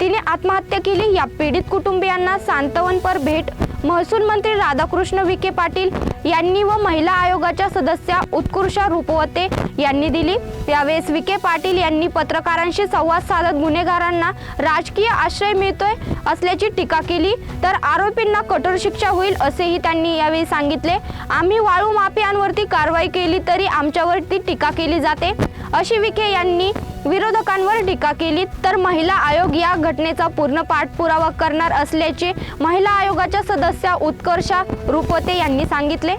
तिने आत्महत्या केली. या पीडित कुटुंबियांना सांत्वनपर भेट. महसूल मंत्री राधाकृष्ण विखे पाटील यांनी व महिला आयोगाच्या सदस्या उत्कृषा रूपवते यांनी दिली. यावेळेस विखे पाटील यांनी पत्रकारांशी संवाद साधत गुन्हेगारांना राजकीय आश्रय मिळतोय असल्याची टीका केली. तर आरोपींना कठोर शिक्षा होईल असेही त्यांनी यावेळी सांगितले. आम्ही वाळू माफियांवरती कारवाई केली तरी आमच्यावरती टीका केली जाते. अशी विखे यांनी विरोधकांवर टीका केली तर महिला आयोग या घटनेचा पूर्ण पाठपुरावा करणार असल्याचे महिला आयोगाच्या सदस्या उत्कर्षा रुपते यांनी सांगितले.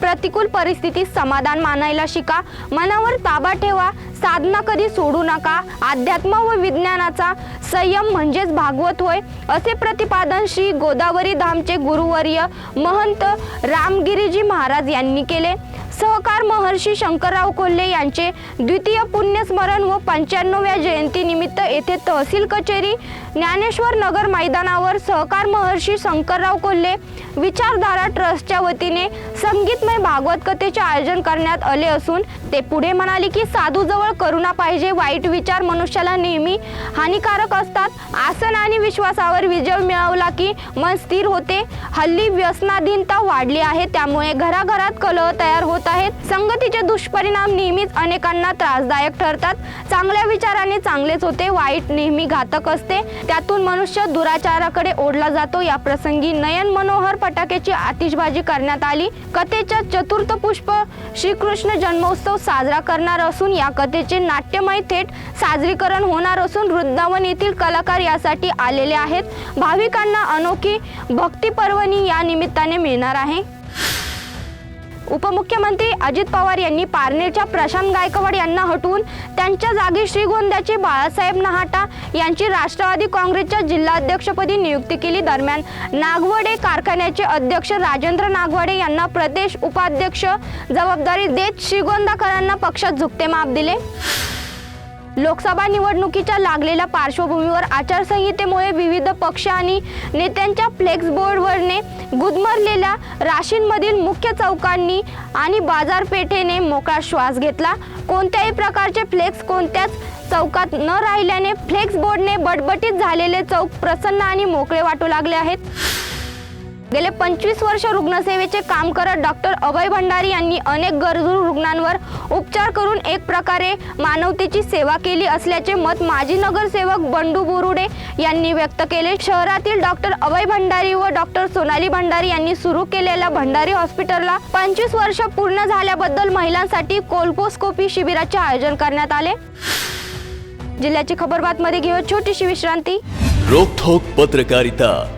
प्रतिकूल परिस्थितीत समाधान मानायला शिका मनावर ताबा ठेवा साधना कधी सोडू नका अध्यात्म व विज्ञानाचा संयम म्हणजेच भागवत होय असे प्रतिपादन श्री गोदावरी धामचे गुरुवर्य महंत रामगिरीजी महाराज यांनी केले. सहकार महर्षी शंकरराव कोल्हे यांचे द्वितीय पुण्यस्मरण व पंच्याण्णव्या जयंतीनिमित्त येथे तहसील कचेरी ज्ञानेश्वर नगर मैदानावर सहकार महर्षी शंकरराव कोल्हे विचारधारा ट्रस्टच्या वतीने संगीतमय भागवत कथेचे आयोजन करण्यात आले असून ते पुढे म्हणाले की साधूजवळ करुणा पाहिजे वाईट विचार मनुष्याला नेहमी हानिकारक असतात. आसन आणि विश्वासावर विजय मिळवला की मन स्थिर होते. हल्ली व्यसनाधीनता वाढली आहे त्यामुळे घराघरात कलह तयार होत आहेत. संगतीचे दुष्परिणाम नेहमीच अनेकांना त्रासदायक ठरतात. चांगल्या विचाराने चांगलेच होते. वाईट नेहमी घातक असते. त्यातून मनुष्य दुराचाराकडे ओढला जातो. या प्रसंगी नयन मनोहर फटाक्याची आतिषबाजी करण्यात आली. कथेच्या चतुर्थ पुष्प श्रीकृष्ण जन्मोत्सव साजरा करणार असून या कथेचे नाट्यमय थेट साजरीकरण होणार असून वृंदावन येथील कलाकार यासाठी आलेले आहेत. भाविकांना अनोखी भक्ती पर्वणी या निमित्ताने मिळणार आहे. उपमुख्यमंत्री अजित पवार यांनी पारनेरच्या प्रशांत गायकवाड यांना हटवून त्यांच्या जागी श्रीगोंद्याचे बाळासाहेब नहाटा यांची राष्ट्रवादी काँग्रेसच्या जिल्हाध्यक्षपदी नियुक्ती केली. दरम्यान नागवडे कारखान्याचे अध्यक्ष राजेंद्र नागवडे यांना प्रदेश उपाध्यक्ष जबाबदारी देत श्रीगोंदाकरांना पक्षात झुकते माप दिले. लोकसभा निवडणुकीच्या लागलेल्या पार्श्वभूमीवर आचारसंहितेमुळे विविध पक्ष आणि नेत्यांच्या फ्लेक्स बोर्डवरने गुदमरलेल्या राशींमधील मुख्य चौकांनी आणि बाजारपेठेने मोकळा श्वास घेतला. कोणत्याही प्रकारचे फ्लेक्स कोणत्याच चौकात न राहिल्याने फ्लेक्स बोर्डने बटबटीत झालेले चौक प्रसन्न आणि मोकळे वाटू लागले आहेत. गेले पंचवीस वर्ष रुग्णसेवेचे काम करत डॉक्टर अभय भंडारी यांनी अनेक गरजू रुग्णांवर उपचार करून एक प्रकारे मानवतेची सेवा केली असल्याचे मत माजी नगरसेवक बंडू बोरुडे यांनी व्यक्त केले. शहरातील डॉक्टर अभय भंडारी व डॉक्टर सोनाली भंडारी यांनी सुरू केलेल्या भंडारी हॉस्पिटलला पंचवीस वर्ष पूर्ण झाल्याबद्दल महिलांसाठी कोल्पोस्कोपी शिबिराचे आयोजन करण्यात आले. जिल्ह्याची खबरबातमध्ये घेऊ छोटीशी विश्रांती. रोखोक पत्रकारिता.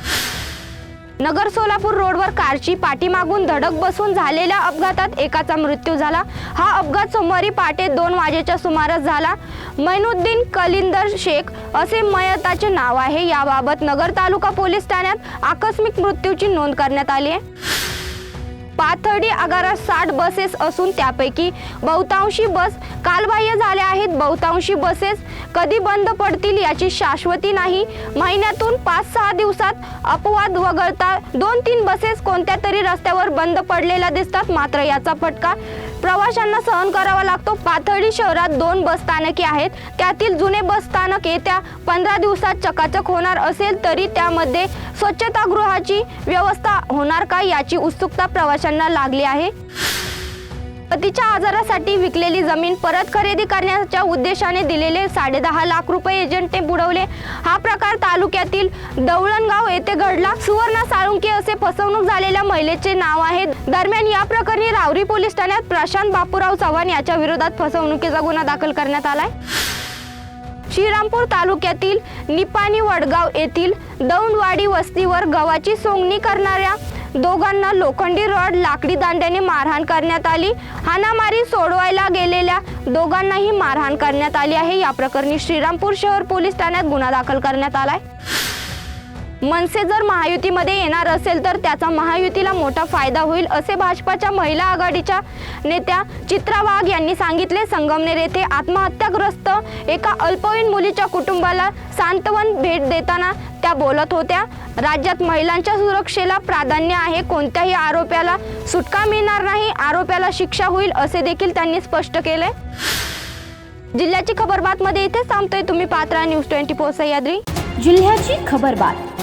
नगर सोलापूर रोडवर कारची पाठीमागून धडक बसून झालेल्या अपघातात एकाचा मृत्यू झाला. हा अपघात सोमवारी पहाटे दोन वाजेच्या सुमारास झाला. मैनुद्दीन कलिंदर शेख असे मयताचे नाव आहे. याबाबत नगर तालुका पोलीस ठाण्यात आकस्मिक मृत्यूची नोंद करण्यात आली आहे. पाथर्डी आगारात साठ बसेस असून त्यापैकी बहुतांशी बस कालबाह्य झाल्या आहेत. बहुतांशी बसेस कधी बंद पडतील याची शाश्वती नाही. महिन्यातून पाच सहा अपवाद वगळता दोन तीन बसेस कोणत्या तरी रस्त्यावर बंद पडलेल्या दिसतात. मात्र याचा फटका प्रवाशांना सहन करावा लागतो. पाथर्डी शहरात दोन बस स्थानके आहेत. त्यातील जुने बस स्थानक येत्या पंधरा दिवसात चकाचक होणार असेल तरी त्यामध्ये स्वच्छतागृहाची व्यवस्था होणार का याची उत्सुकता प्रवाशांना लागली आहे. पतीच्या आजारासाठी विकलेली जमीन परत खरेदी करण्याच्या उद्देशाने दिलेले साडेदहा लाख रुपये एजंटने बुडवले. हा प्रकार तालुक्यातील दौळणगाव येथे घडला. सुवर्ण साळुंके असे फसवणूक झालेल्या महिलेचे नाव आहे. दरम्यान या प्रकरणी रावरी पोलीस ठाण्यात प्रशांत बापूराव चव्हाण याच्या विरोधात फसवणुकीचा गुन्हा दाखल करण्यात आलाय. श्रीरामपूर तालुक्यातील निपाणी वडगाव येथील दौंडवाडी वस्तीवर गव्हाची सोंगणी करणाऱ्या दोघांना लोखंडी रॉड लाकडी दांड्याने मारहाण करण्यात आली. हाणामारी सोडवायला गेलेल्या दोघांनाही मारहाण करण्यात आली आहे. या प्रकरणी श्रीरामपूर शहर पोलीस ठाण्यात गुन्हा दाखल करण्यात आलाय. मनसे जर महायुतीमध्ये येणार असेल तर त्याचा महायुतीला मोठा फायदा होईल असे भाजपाच्या महिला आघाडीच्या नेत्या चित्रा वाघ यांनी सांगितले. संगमनेर येथे आत्महत्याग्रस्त एका अल्पवयीन मुलीच्या कुटुंबाला सांत्वन भेट देताना त्या बोलत होत्या. राज्यात महिलांच्या सुरक्षेला प्राधान्य आहे कोणत्याही आरोप्याला सुटका मिळणार नाही आरोप्याला शिक्षा होईल असे देखील त्यांनी स्पष्ट केले. जिल्ह्याची खबर बातमध्ये इथेच थांबतोय तुम्ही पात्रा न्यूज ट्वेंटी फोर सह्याद्री. जिल्ह्याची खबरबात